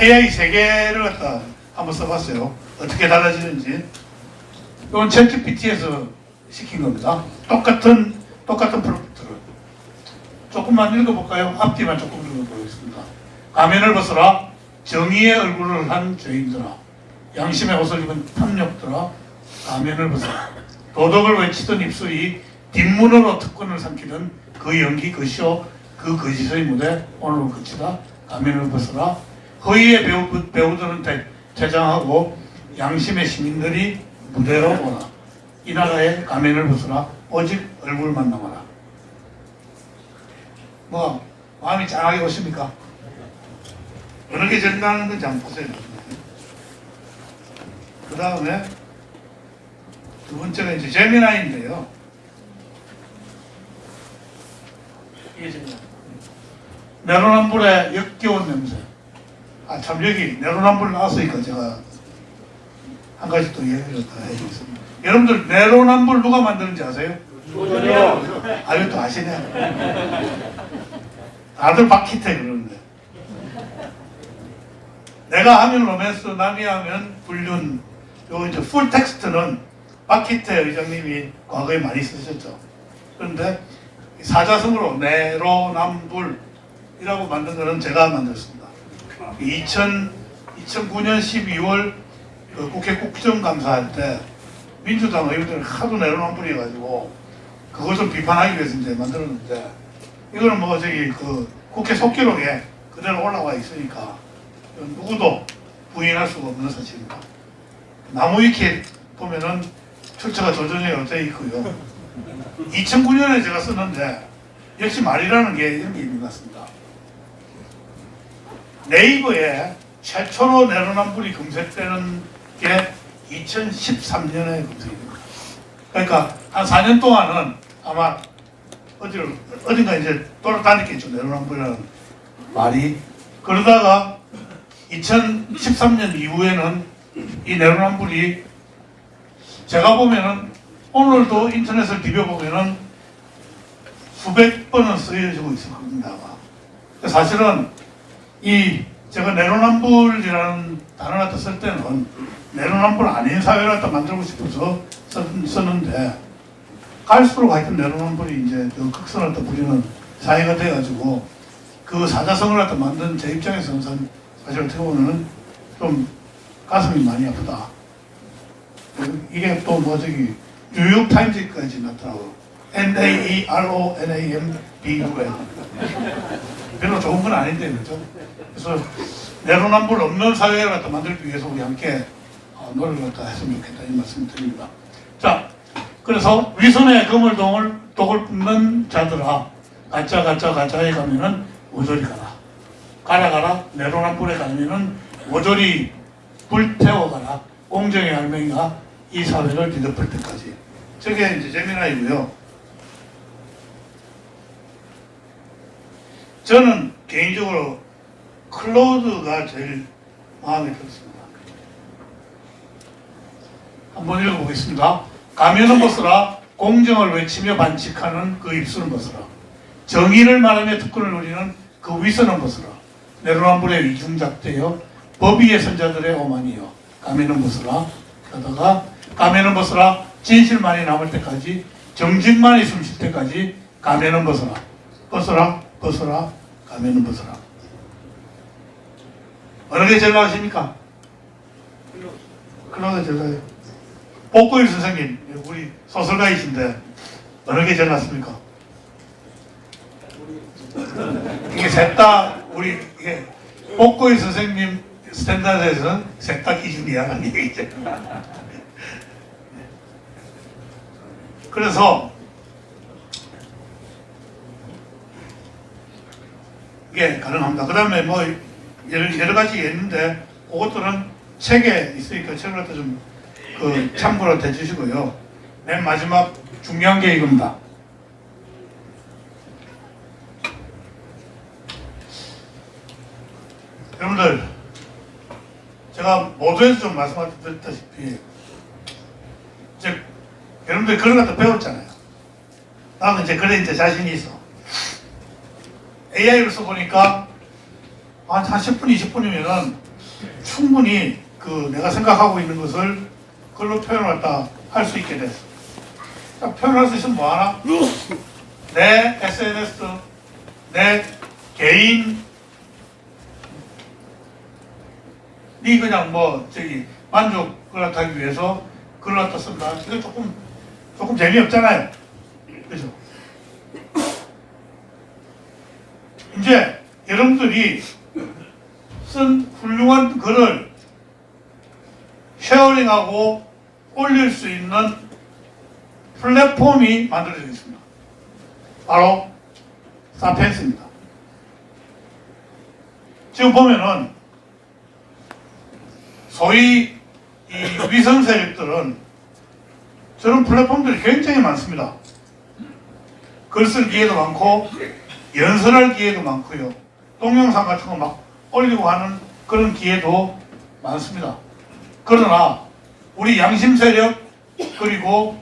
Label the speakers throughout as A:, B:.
A: AI 세 개를 갖다 한번 써봤어요. 어떻게 달라지는지. 이건 챗GPT에서 시킨 겁니다. 똑같은 똑같은 프로젝트를 조금만 읽어볼까요? 앞뒤만 조금 읽어보겠습니다. 가면을 벗어라. 정의의 얼굴을 한 죄인들아. 양심의 옷을 입은 탐욕들아. 가면을 벗어라. 도덕을 외치던 입술이 뒷문으로 특권을 삼키던 그 연기, 그 쇼, 그 거짓의 무대 오늘은 끝이다. 가면을 벗어라. 허위의 배우, 배우들은 대, 퇴장하고 양심의 시민들이 무대로 오라. 이 나라의 가면을 벗어라. 오직 얼굴만 남아라. 뭐 마음이 짠하게 오십니까? 어느 게 정당한 건지 한번 보세요. 그 다음에 두 번째가 이제 제미나인데요. 이게 제미나. 내로남불의 역겨운 냄새. 아참 여기 내로남불 나왔으니까 제가 한 가지 또 얘기를 더 해주겠습니다. 여러분들 내로남불 누가 만드는지 아세요? 아유 또 아시네. 다들 박히태 그러는데. 내가 하면 로맨스, 남이 하면 불륜. 요 이제 풀 텍스트는 박히태 의장님이 과거에 많이 쓰셨죠. 그런데 사자성어로 내로남불이라고 만든 거는 제가 만들었습니다. 2000, 2009년 12월 그 국회 국정감사할 때 민주당 의원들이 하도 내로남불이어가지고 그걸 좀 비판하기 위해서 이제 만들었는데 이거는 뭐 저기 그 국회 속기록에 그대로 올라와 있으니까 누구도 부인할 수가 없는 사실입니다. 나무위키 보면은 출처가 조정이 되어 있고요. 2009년에 제가 썼는데 역시 말이라는 게 이런 게 있는 것 같습니다. 네이버에 최초로 내로남불이 검색되는 게 2013년에 검색입니다. 그러니까 한 4년 동안은 아마 어디를 어딘가 이제 돌아다녔겠죠 내로남불이라는 말이 그러다가 2013년 이후에는 이 내로남불이 제가 보면은 오늘도 인터넷을 비벼보면은 수백 번은 쓰여지고 있을 겁니다 사실은 이 제가 내로남불이라는 단어를 갖다 쓸 때는 내로남불 아닌 사회를 갖다 만들고 싶어서 썼- 썼는데 갈수록 하여튼 내로남불이 이제 그 극선을 또 부리는 사회가 돼가지고 그 사자성을 갖다 만든 제 입장에서는 사- 사실 어떻게 보면은 좀 가슴이 많이 아프다. 이게 또 뭐 저기 뉴욕 타임즈까지 나타나고 N A E R O N A M B U L 별로 좋은 건 아닌데 그죠? 그래서 내로남불 없는 사회를 갖다 만들기 위해서 우리 함께 어, 노력을 갖다 했으면 좋겠다 이 말씀 드립니다. 자, 그래서 위선의 그물동을 독을 뿜는 자들아 가짜 가짜 가짜에 가면은 모조리 가라. 가라 가라 내로남불에 가면은 모조리 불태워 가라. 공정의 할맹이가 이 사회를 뒤덮을 때까지. 저게 이제 재미나이고요. 저는 개인적으로 클로드가 제일 마음에 들었습니다. 한번 읽어보겠습니다. 가면은 벗어라. 공정을 외치며 반칙하는 그 입술은 벗어라. 정의를 말하며 특권을 누리는 그 위선은 벗어라. 내로남불의 이중작대여 법위의 선자들의 오만이여 가면은 벗어라. 그러다가 가면은 벗어라. 진실만이 남을 때까지 정직만이 숨쉴 때까지 가면은 벗어라. 벗어라 벗어라 가면은 벗어라 어느 게 제일 나으십니까? 클로드 제일 나아요 복고일 선생님 우리 소설가이신데 어느 게 제일 낫습니까? 이게 셋다 우리 이게 복고일 선생님 스탠다드에서는 셋다 기준이야라는 얘기죠. 그래서 이게 가능합니다. 그 다음에 뭐 여러, 여러 가지 있는데 그것들은 책에 있으니까 책을 갖다 좀그 참고로 해주시고요. 맨 마지막 중요한 게 이겁니다. 여러분들 제가 모두에서 좀 말씀드렸다시피 이제 여러분들 그런 것도 배웠잖아요. 나는 이제 그래 이제 자신이 있어. AI를 써보니까 한 10분, 20분이면은 충분히 그 내가 생각하고 있는 것을 글로 표현을 갖다 할 수 있게 됐어. 그러니까 표현할 수 있으면 뭐하나? 내 SNS, 내 개인 니 그냥 뭐 저기 만족을 하기 위해서 글을 갖다 쓴다. 이거 조금 조금 재미없잖아요. 그죠? 이제 여러분들이 쓴 훌륭한 글을 쉐어링하고 올릴 수 있는 플랫폼이 만들어져 있습니다. 바로 사펜스입니다. 지금 보면은 소위 이 위성 세력들은 저런 플랫폼들이 굉장히 많습니다. 글쓸 기회도 많고 연설할 기회도 많고요. 동영상 같은 거 막 올리고 하는 그런 기회도 많습니다. 그러나 우리 양심 세력 그리고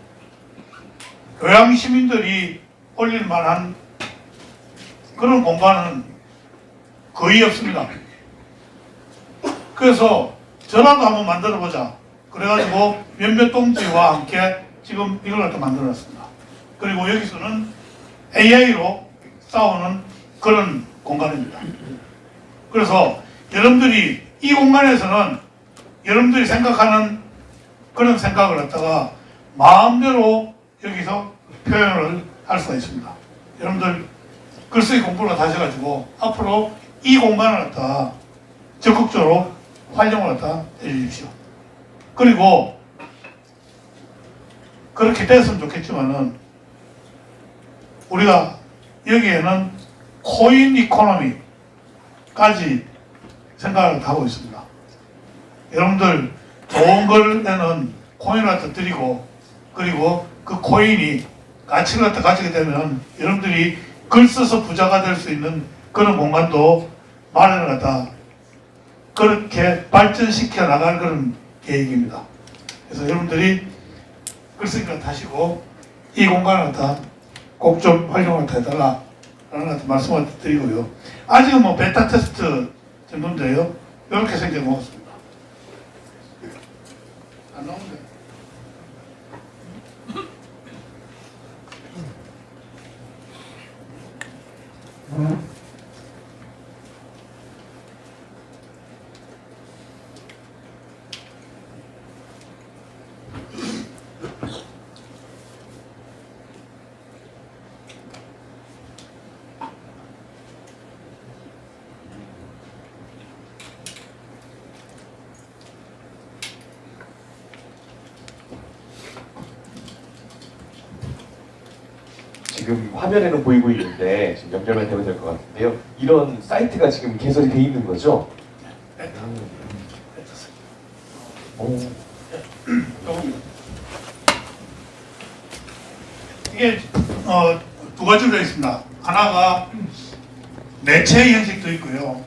A: 교양 시민들이 올릴 만한 그런 공간은 거의 없습니다. 그래서 전화도 한번 만들어 보자. 그래가지고 몇몇 동지와 함께 지금 이걸 갖다 만들어놨습니다. 그리고 여기서는 AI로 싸우는 그런 공간입니다. 그래서 여러분들이 이 공간에서는 여러분들이 생각하는 그런 생각을 갖다가 마음대로 여기서 표현을 할 수가 있습니다. 여러분들 글쓰기 공부를 다시 해가지고 앞으로 이 공간을 갖다 적극적으로 활용을 갖다 해주십시오. 그리고 그렇게 됐으면 좋겠지만은 우리가 여기에는 코인 이코노미까지 생각을 하고 있습니다. 여러분들 좋은 걸에는 코인을 갖다 드리고 그리고 그 코인이 가치를 갖다 가지게 되면 여러분들이 글 써서 부자가 될 수 있는 그런 공간도 마련을 갖다 그렇게 발전시켜 나갈 그런 계획입니다. 그래서 여러분들이 글 쓰기를 다시고 이 공간을 다 꼭 좀 활용을 해달라 라는 말씀을 드리고요. 아직은 뭐 베타 테스트 정도인데요. 이렇게 생겨 먹었습니다. 안 나오는데.
B: 지금 화면에는 보이고 있는데 지금 연결만 되면 될 것 같은데요. 이런 사이트가 지금 개설이 돼 있는 거죠?
A: 이게 어, 두 가지로 되어 있습니다. 하나가 매체 형식도 있고요.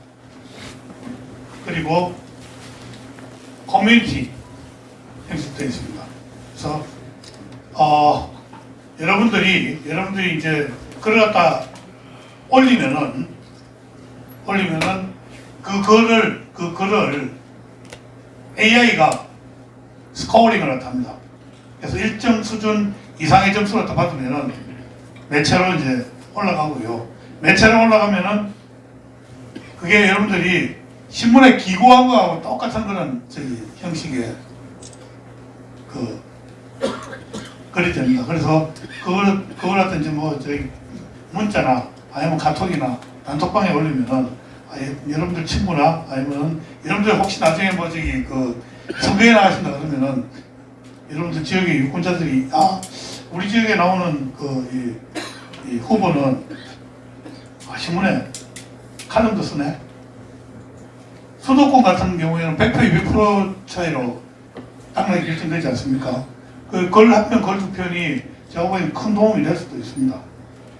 A: 그리고 커뮤니티 형식도 있습니다. 그래서 어, 여러분들이 여러분들이 이제 글을 갖다 올리면은 올리면은 그 글을 그 글을 AI가 스코어링을 합니다. 그래서 일정 수준 이상의 점수를 갖다 받으면은 매체로 이제 올라가고요. 매체로 올라가면은 그게 여러분들이 신문에 기고한 거하고 똑같은 그런 저기 형식의 그 글이 됩니다. 그래서 그걸 그걸 이제 뭐 저기 문자나 아니면 카톡이나 단톡방에 올리면은 아, 예, 여러분들 친구나 아니면 여러분들 혹시 나중에 뭐 저기 그 선거에 나가신다 그러면은 여러분들 지역의 유권자들이 아 우리 지역에 나오는 그이 후보는 아, 신문에 칼럼도 쓰네. 수도권 같은 경우에는 100% 200% 차이로 당락이 결정되지 않습니까? 그글 한편 글두 편이 제가 보기엔 큰 도움이 될 수도 있습니다.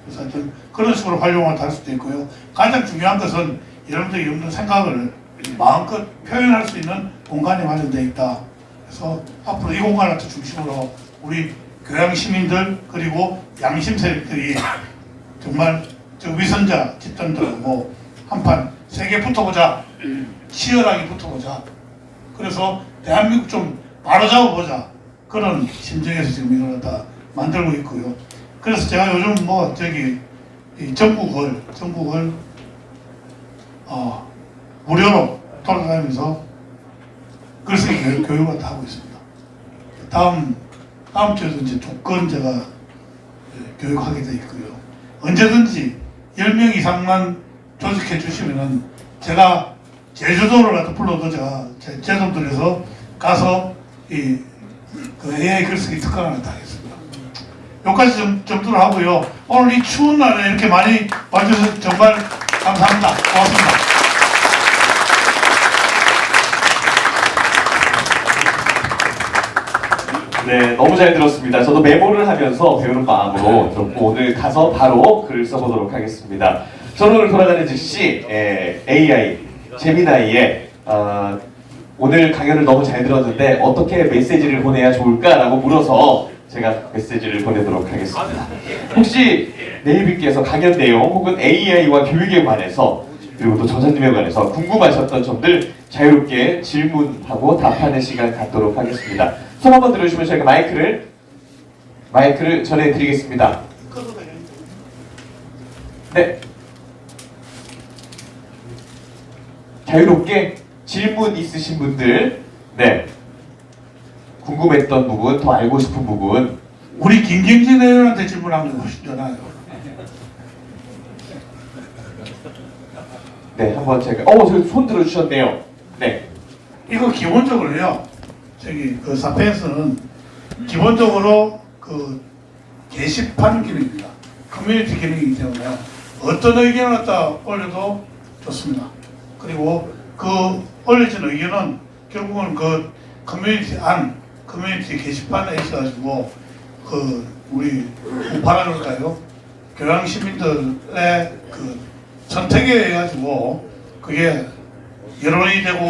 A: 그래서 하여튼 그런 식으로 활용을 할 수도 있고요. 가장 중요한 것은 여러분들이 여러분들 생각을 마음껏 표현할 수 있는 공간이 마련되어 있다. 그래서 앞으로 이 공간을 또 중심으로 우리 교양 시민들 그리고 양심 세력들이 정말 저 위선자 집단들 뭐 한판 세게 붙어보자 치열하게 붙어보자 그래서 대한민국 좀 바로잡아보자 그런 심정에서 지금 이걸 다 만들고 있고요. 그래서 제가 요즘 뭐 저기 이 전국을 전국을 어, 무료로 돌아다니면서 글쓰기 교육, 교육을 다 하고 있습니다. 다음 다음 주에도 이제 두건 제가 예, 교육하게 돼 있고요. 언제든지 10명 이상만 조직해 주시면은 제가 제주도를 갖다 불러도 제가 제, 제 돈들에서 가서 이 그 AI 글쓰기 특강을 하겠습니다. 여기까지 좀, 정도로 하고요. 오늘 이 추운 날에 이렇게 많이 와주셔서 정말 감사합니다. 고맙습니다.
B: 네, 너무 잘 들었습니다. 저도 메모를 하면서 배우는 마음으로 들었고 오늘 가서 바로 글을 써보도록 하겠습니다. 저는 오늘 돌아가는 즉시 에, AI 제미나이의 어, 오늘 강연을 너무 잘 들었는데 어떻게 메시지를 보내야 좋을까라고 물어서 제가 메시지를 보내도록 하겠습니다. 혹시 네이비께서 강연 내용 혹은 AI와 교육에 관해서 그리고 또 저자님에 관해서 궁금하셨던 점들 자유롭게 질문하고 답하는 시간 갖도록 하겠습니다. 손 한번 들어주시면 저희가 마이크를 마이크를 전해드리겠습니다. 네. 자유롭게 질문 있으신 분들, 네. 궁금했던 부분, 더 알고 싶은 부분,
A: 우리 김경진 의원한테 질문하면 싶잖아요.
B: 네, 한번 제가, 어, 저손 들어주셨네요. 네.
A: 이거 기본적으로요. 저기 그 사피엔스는 기본적으로 그 게시판 기능입니다. 커뮤니티 기능이기 때문에 어떤 의견을 갖다 올려도 좋습니다. 그리고 그 올려진 의견은 결국은 그 커뮤니티 안 커뮤니티 게시판에 있어가지고 그 우리 우파라 그럴까요? 교양 시민들의 그 선택에 의해 가지고 그게 여론이 되고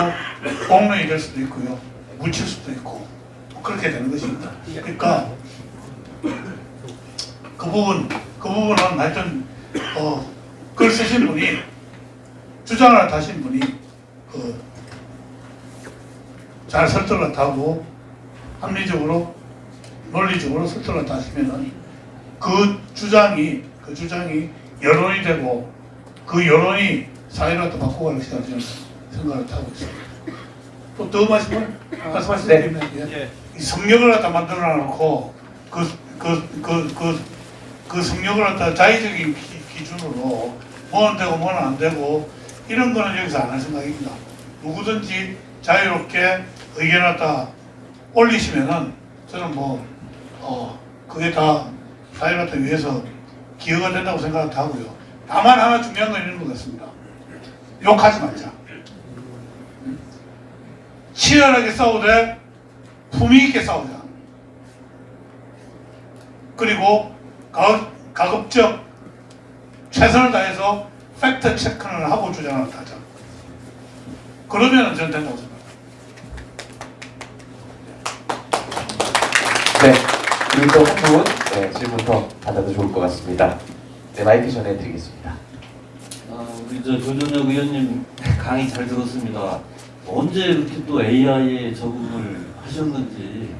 A: 공론이 될 수도 있고요. 묻힐 수도 있고 뭐 그렇게 되는 것입니다. 그러니까 그 부분 그 부분은 하여튼 어, 글 쓰신 분이 주장을 하신 분이 그 잘 설득을 하고 합리적으로 논리적으로 설득을 하시면은 그 주장이 그 주장이 여론이 되고 그 여론이 사회를 또 바꿔가는 것이라 저는 생각을 하고 있습니다. 또더 말씀을 말씀하실 때 있나요? 예. 이 성역을 갖다 만들어 놓고 그 그 그 그그 성역을 갖다 자의적인 기, 기준으로 뭐는 되고 뭐는 안 되고 이런 거는 여기서 안 할 생각입니다. 누구든지 자유롭게 의견을 갖다 올리시면은 저는 뭐 어, 그게 다 사회를 위해서 기여가 된다고 생각을 하고요. 다만 하나 중요한 건 이런 것 같습니다. 욕하지 말자. 치열하게 싸우되 품위 있게 싸우자. 그리고 가급, 가급적 최선을 다해서 팩트 체크를 하고 주장을 하자. 그러면 저는 된다고 생각합니다.
B: 그리고 또한 분, 네, 질문 더 받아도 좋을 것 같습니다. 네, 마이크 전해드리겠습니다.
C: 아, 우리 저 조전혁 의원님 강의 잘 들었습니다. 언제 이렇게 또 AI에 적응을 하셨는지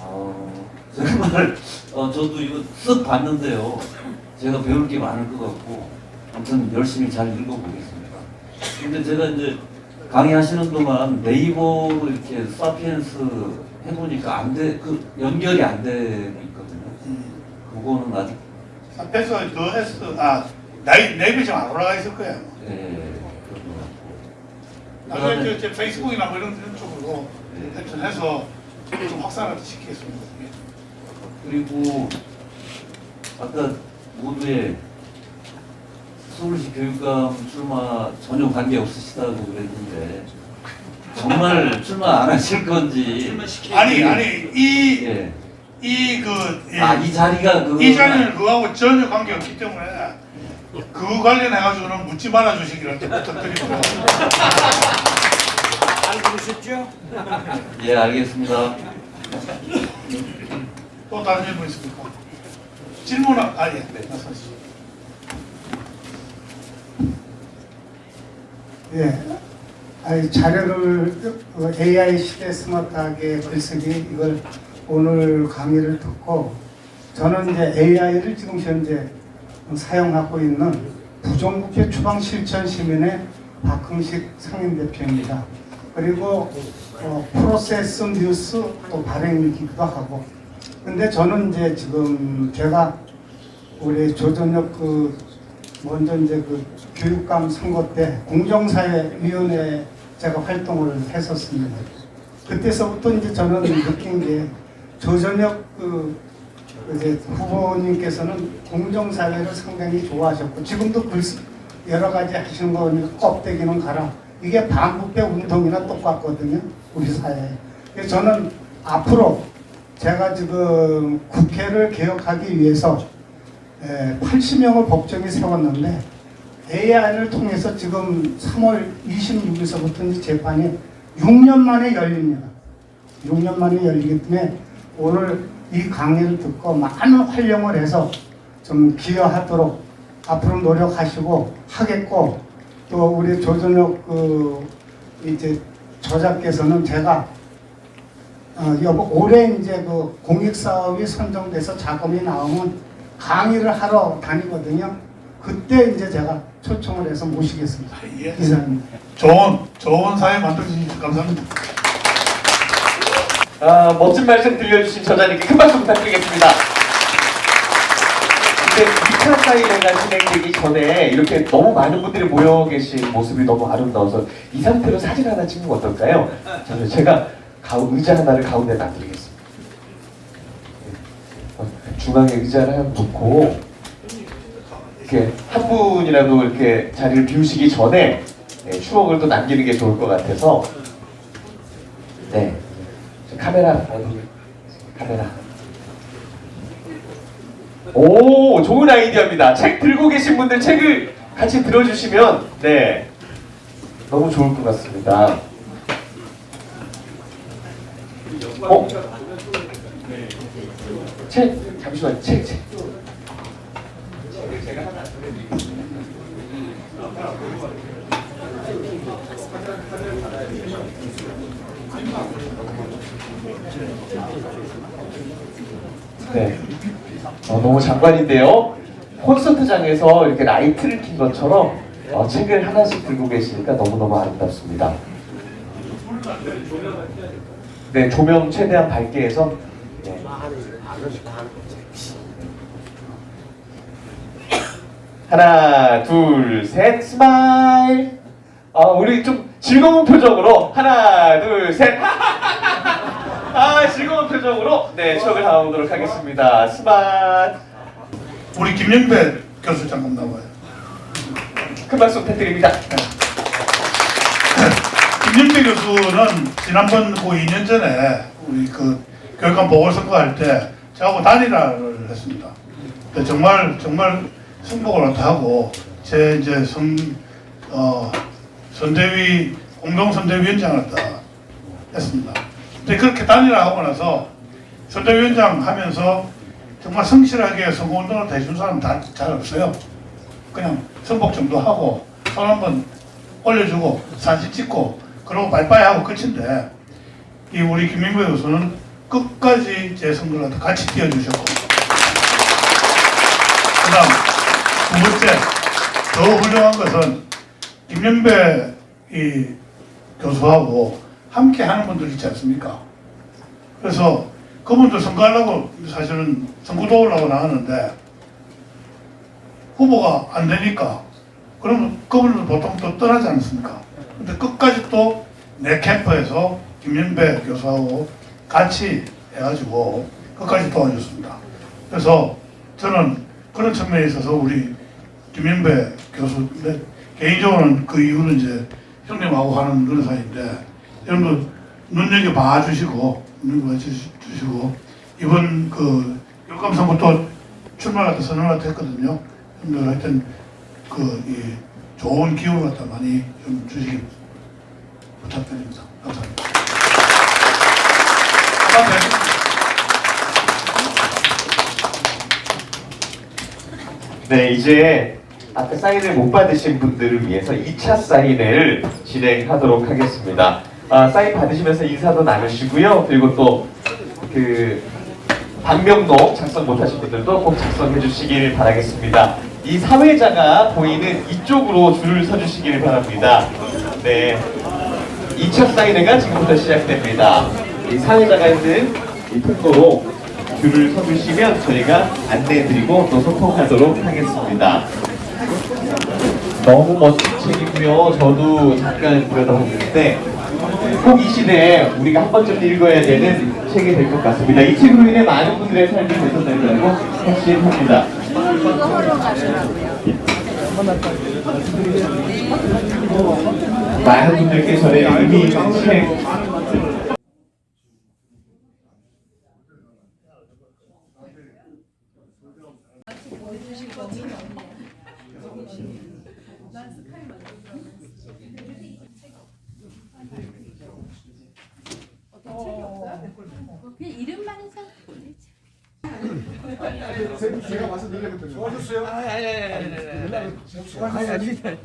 C: 어, 정말 어, 저도 이거 쓱 봤는데요. 제가 배울 게 많을 것 같고 아무튼 열심히 잘 읽어보겠습니다. 근데 제가 이제 강의하시는 동안 네이버로 이렇게 사피엔스 해보니까 안 돼, 그 연결이 안 되고 있거든요.
A: 음.
C: 그거는 아직
A: 앞에서 더 했어. 아, 나이, 네이버 지금 안 올라가 있을 거예요.
C: 예, 그런 것 같고.
A: 나중에 저 페이스북이나 뭐 이런, 이런 쪽으로
C: 네.
A: 하여튼 해서 좀 확산을 시키겠습니다. 예.
C: 그리고 아까 모두의 서울시 교육감 출마 전혀 관계 없으시다고 그랬는데 정말 출마 안 하실 건지
A: 아니, 아니, 이,
C: 예.
A: 이, 그, 예.
C: 아 이 자리가 그
A: 이 자리는 그거하고 전혀 관계없기 때문에 그 관련해가지고는 묻지 말아 주시기를 좀 부탁드리고요.
C: 예 알겠습니다.
A: 또 다른 질문 있습니까? 질문, 아, 예, 네, 말씀하시죠.
D: 예. 자료를 어, AI 시대 스마트하게 글쓰기 이걸 오늘 강의를 듣고 저는 이제 AI를 지금 현재 사용하고 있는 부정부패 추방 실천 시민의 박흥식 상임 대표입니다. 그리고 어, 프로세스 뉴스 또 발행이기도 하고 근데 저는 이제 지금 제가 우리 조전혁 그 먼저 이제 그 교육감 선거 때 공정사회위원회 제가 활동을 했었습니다. 그때서부터 이제 저는 느낀 게 조전혁 그 이제 후보님께서는 공정사회를 상당히 좋아하셨고 지금도 글 쓰- 여러 가지 하시는 거 보니까 껍데기는 가라. 이게 반부패 운동이나 똑같거든요. 우리 사회에. 저는 앞으로 제가 지금 국회를 개혁하기 위해서 80명을 법정에 세웠는데 AI를 통해서 지금 3월 26일서부터 재판이 6년 만에 열립니다. 6년 만에 열리기 때문에 오늘 이 강의를 듣고 많은 활용을 해서 좀 기여하도록 앞으로 노력하시고 하겠고 또 우리 조전혁 그 이제 저자께서는 제가 어, 올해 이제 그 공익 사업이 선정돼서 자금이 나오면 강의를 하러 다니거든요. 그때 이제 제가 초청을 해서 모시겠습니다.
A: 예.
D: 이상입니다.
A: 좋은 좋은 사회 만들어주셔서 감사합니다.
B: 아, 멋진 말씀 들려주신 저자님께 큰 박수 부탁드리겠습니다. 근데 2차 사이레가 진행되기 전에 이렇게 너무 많은 분들이 모여 계신 모습이 너무 아름다워서 이 상태로 사진 하나 찍는 거 어떨까요? 자, 제가 가운 의자 하나를 가운데 놔드리겠습니다. 어, 중앙에 의자를 하나 놓고 이렇게 한 분이라도 이렇게 자리를 비우시기 전에 네, 추억을 또 남기는 게 좋을 것 같아서. 네. 카메라 카메라. 오 좋은 아이디어입니다. 책 들고 계신 분들 책을 같이 들어주시면 네. 너무 좋을 것 같습니다. 어? 책 잠시만 책 책 네. 어, 너무 장관인데요. 콘서트장에서 이렇게 라이트를 킨 것처럼 어, 책을 하나씩 들고 계시니까 너무너무 아름답습니다. 네, 조명 최대한 밝게 해서 네. 하나, 둘, 셋, 스마일. 어, 우리 좀 즐거운 표정으로 하나, 둘, 셋. 아, 즐거운 표정으로 네, 추억을 담아보도록 하겠습니다. 스마트.
A: 우리 김영배 교수 잠깐 나와요.
B: 큰 박수 부탁드립니다.
A: 김영배 교수는 지난번 그 2년 전에 우리 그 교육감 보궐선거 할 때 저하고 단일화를 했습니다. 근데 정말 정말 승복을 못하고 제 이제 선 어, 선대위 공동 선대위원장을 다 했습니다. 근데 그렇게 단일화 하고 나서 선대위원장 하면서 정말 성실하게 선거운동을 해준 사람 다 잘 없어요. 그냥 선복 정도 하고 손 한번 올려주고 사진 찍고 그러고 바이바이 하고 끝인데 이 우리 김민구 교수는 끝까지 제 선거를 같이 뛰어주셨고 그 다음 두 번째 더 훌륭한 것은 김연배 이 교수하고 함께 하는 분들 있지 않습니까? 그래서 그분들 선거하려고 사실은 선거 도우려고 나왔는데 후보가 안 되니까 그러면 그분들 보통 또 떠나지 않습니까? 근데 끝까지 또 내 캠프에서 김연배 교수하고 같이 해가지고 끝까지 도와줬습니다. 그래서 저는 그런 측면에 있어서 우리 김연배 교수 내 개인적으로는 그 이유는 이제 형님하고 하는 그런 사이인데 여러분들 눈여겨 봐주시고 눈여겨 봐주시고 이번 그 교감 선거 또 출마 같은 선언을 했거든요. 여러분들 하여튼 그이 좋은 기운 갖다 많이 좀 주시기 부탁드립니다. 감사합니다.
B: 네, 이제 아까 사인을 못 받으신 분들을 위해서 2차 사인회를 진행하도록 하겠습니다. 아, 사인 받으시면서 인사도 나누시고요. 그리고 또그 방명록 작성 못하신 분들도 꼭 작성해 주시길 바라겠습니다. 이 사회자가 보이는 이쪽으로 줄을 서주시길 바랍니다. 네. 2차 사인회가 지금부터 시작됩니다. 이 사회자가 있는 이 통로로 줄을 서주시면 저희가 안내해드리고 또 소통하도록 하겠습니다. 너무 멋진 책이고요. 저도 잠깐 들여다봤는데 꼭 이 시대에 우리가 한 번쯤 읽어야 되는 책이 될 것 같습니다. 이 책으로 인해 많은 분들의 삶이 개선된다고 확신합니다. 많은 분들께 전해 의미 있는 책